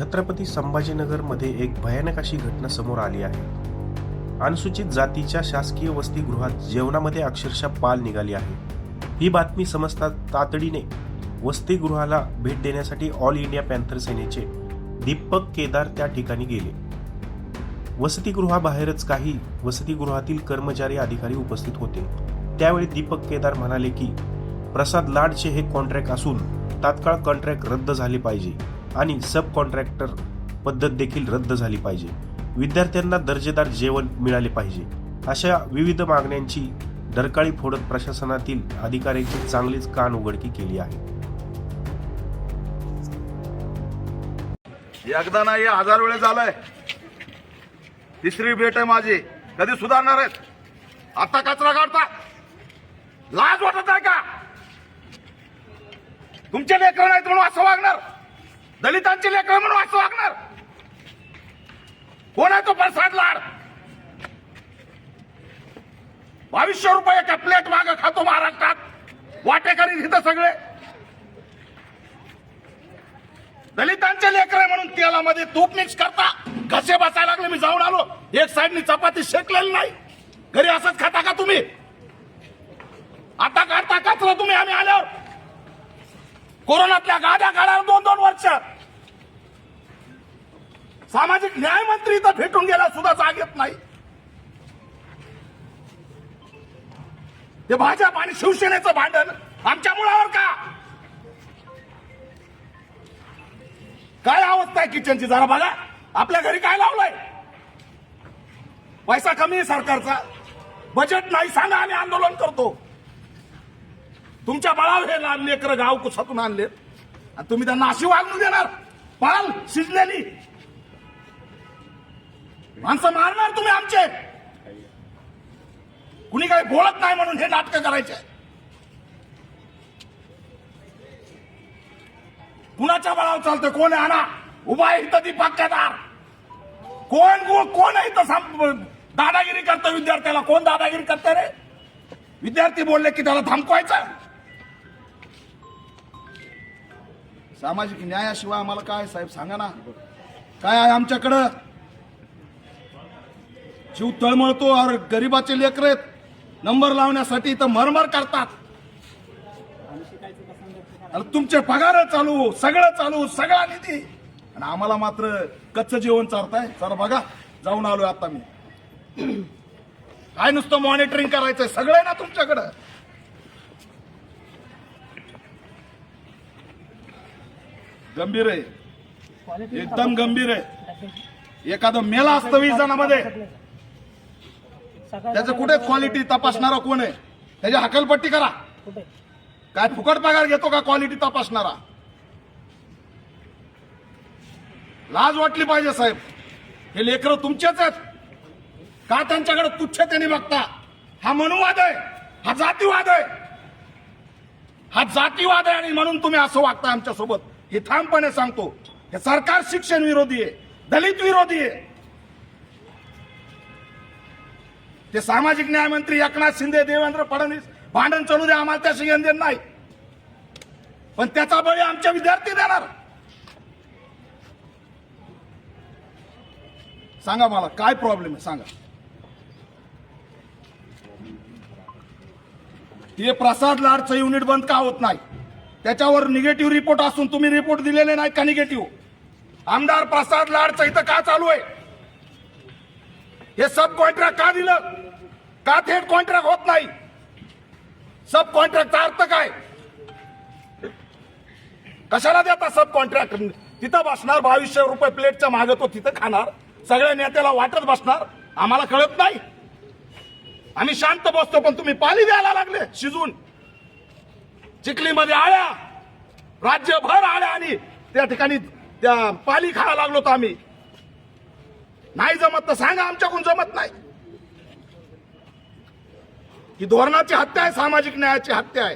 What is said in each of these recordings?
छत्रपती संभाजीनगरमध्ये एक भयानक अशी घटना समोर आली आहे. अनुसूचित जातीच्या शासकीय वसतिगृहात जेवणामध्ये अक्षरशः पाल निघाली आहे. ही बातमी समजता तातडीने वसतिगृहाला भेट देण्यासाठी ऑल इंडिया पॅन्थर सेनेचे दीपक केदार त्या ठिकाणी गेले. वसतिगृहाबाहेरच काही वसतिगृहातील कर्मचारी अधिकारी उपस्थित होते. त्यावेळी दीपक केदार म्हणाले की प्रसाद लाडचे हे कॉन्ट्रॅक्ट असून तात्काळ कॉन्ट्रॅक्ट रद्द झाले पाहिजे. आणि सब कॉन्ट्रॅक्टर पद्धत देखील रद्द झाली पाहिजे. विद्यार्थ्यांना दर्जेदार जेवण मिळाले पाहिजे. अशा विविध मागण्यांची डरकाळी फोडत प्रशासनातील अधिकाऱ्यांची चांगलीच कान उघडकी केली आहे. एकदा नाही हजार वेळेस झालंय. तिसरी भेट आहे माझी. कधी सुधारणार आहेत? आता कचरा काढता. लाज वाटत आहे का? तुमच्या लेकर नाहीत म्हणून असं वागणार. दलितांचे लेकर म्हणून असं वागणार कोण आहे तो प्रसाद लाड. बावीसशे रुपये एका प्लेट माग खातो महाराष्ट्रात. वाटेकरी तिथं सगळे. दलितांचे लेकर म्हणून तेलामध्ये तूप मिक्स करता. कसे बसायला लागले मी जाऊन आलो. एक साईडनी चपाती शेकलेली नाही. घरी असंच खाता का तुम्ही? आता काढता कचरा तुम्ही आम्ही आल्यावर? कोरोनातल्या गाड्या काढा दोन दोन वर्ष. सामाजिक न्याय मंत्री इथं भेटून गेला सुद्धा जाग येत नाही. ते भाजप आणि शिवसेनेचं भांडण आमच्या मुळावर का? काय अवस्था आहे किचनची? जरा बघा. आपल्या घरी काय लावलंय? पैसा कमी आहे सरकारचा. बजेट नाही सांगा आम्ही आंदोलन करतो. तुमच्या बळावर हे लहान लेकर गाव कुसातून आणले. आणि तुम्ही त्यांना अशी वागणूक देणार. पाल शिजलेली. माणसं मारणार तुम्ही आमचे. कुणी काही बोलत नाही म्हणून हे नाटक करायचे. कुणाच्या बळावर चालतंय? कोण आहे आणा? उभा आहे इथं ती केदार. कोण कोण- कोण आहे इथं दादागिरी करतं विद्यार्थ्याला? कोण दादागिरी करते रे? विद्यार्थी बोलले की त्याला थांबवायचं सामाजिक न्यायाशिवाय आम्हाला काय साहेब? सांगा ना. काय आहे आमच्याकडं? जीव तळमळतो और गरीबाचे लेकर नंबर लावण्यासाठी इथं मरमर करतात. आणि तुमचे पगार चालू सगळं चालू सगळा निधी. आणि आम्हाला मात्र कच्चं जेवण चालताय चला बघा जाऊन आलोय आता मी. काय नुसतं मॉनिटरिंग करायचंय? सगळं आहे ना तुमच्याकडं. गंभीर आहे. एकदम गंभीर आहे. एखादं मेला असतं वीस जणांमध्ये. त्याचं कुठे क्वालिटी तपासणारा कोण आहे? त्याची हकलपट्टी करा. काय फुकट पगार घेतो का क्वालिटी तपासणारा? लाज वाटली पाहिजे साहेब. हे लेकर तुमचेच आहेत. का त्यांच्याकडे तुच्छतेने बघता? हा मनुवाद आहे. हा जातीवाद आहे. हा जातीवाद आहे आणि म्हणून तुम्ही असं वागता आमच्यासोबत हे ठामपणे सांगतो हे सरकार शिक्षण विरोधी आहे दलित विरोधी आहे. ते सामाजिक न्यायमंत्री एकनाथ शिंदे देवेंद्र फडणवीस भांडण चालू दे आम्हाला त्याशी घेणं देणं नाही. पण त्याचा बळी आमचे विद्यार्थी देणार. सांगा मला काय प्रॉब्लेम आहे सांगा. ते प्रसाद लाडचं युनिट बंद का होत नाही? त्याच्यावर निगेटिव्ह रिपोर्ट असून तुम्ही रिपोर्ट दिलेले नाही का निगेटिव्ह? आमदार प्रसाद लाडचं इथं का चालू आहे? हे सब कॉन्ट्रॅक्ट का दिलं? का थेट कॉन्ट्रॅक्ट होत नाही? सब कॉन्ट्रॅक्टचा अर्थ काय? कशाला देता सब कॉन्ट्रॅक्ट तिथं बसणार बावीसशे रुपये प्लेटच्या मागे तो तिथं खाणार सगळ्या नेत्याला वाटत बसणार आम्हाला कळत नाही. आम्ही शांत बसतो पण तुम्ही पाणी द्यायला लागले शिजून चिखलीमध्ये आळ्या राज्यभर आळ्या आणि त्या ठिकाणी त्या पाली खायला लागलो होतो आम्ही. नाही जमत तर सांगा आमच्याकडून जमत नाही. ही धोरणाची हत्या आहे सामाजिक न्यायाची हत्या आहे.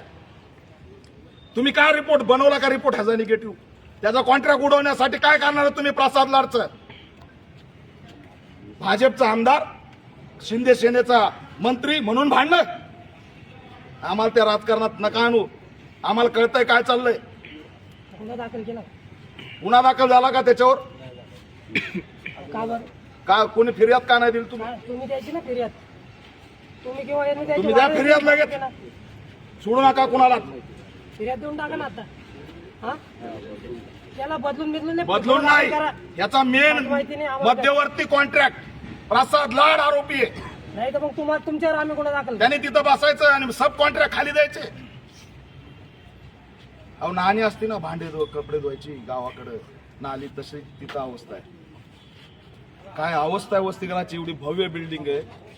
तुम्ही काय रिपोर्ट बनवला का रिपोर्ट ह्याचा निगेटिव्ह त्याचा कॉन्ट्रॅक्ट उडवण्यासाठी काय करणार तुम्ही प्रसाद लाडचं? भाजपचा आमदार शिंदे सेनेचा मंत्री म्हणून भांडणं आम्हाला त्या राजकारणात नका आणू. आम्हाला कळतंय काय चाललंय. गुन्हा दाखल केला. गुन्हा दाखल झाला का त्याच्यावर? का बरं? का कोणी फिर्याद का नाही दिली तुम्ही? हा, तुम्ही द्यायची ना फिर्याद. तुम्ही किंवा यांनी द्यायची तुम्ही द्या फिर्याद लगेच. ना. सोडू नका कुणाला. फिर्याद देऊन टाका ना आता. हा? त्याला बदलून बिदलून नाही बदलून नाही. करा. याचा मेन माहिती नाही, आम्हाला मध्यवर्ती कॉन्ट्रॅक्ट प्रसाद लाड आरोपी आहे. नाही तर मग तुम्हाला तुमच्यावर आम्ही गुन्हा दाखल करू. त्याने तिथं बसायचं आणि सब कॉन्ट्रॅक्ट खाली द्यायचे. अहो नाणी असते ना भांडे धु कपडे धुवायची गावाकडं. नाली तशी तिथं अवस्था आहे. काय अवस्था आहे वसतिगृहाची एवढी भव्य बिल्डिंग आहे.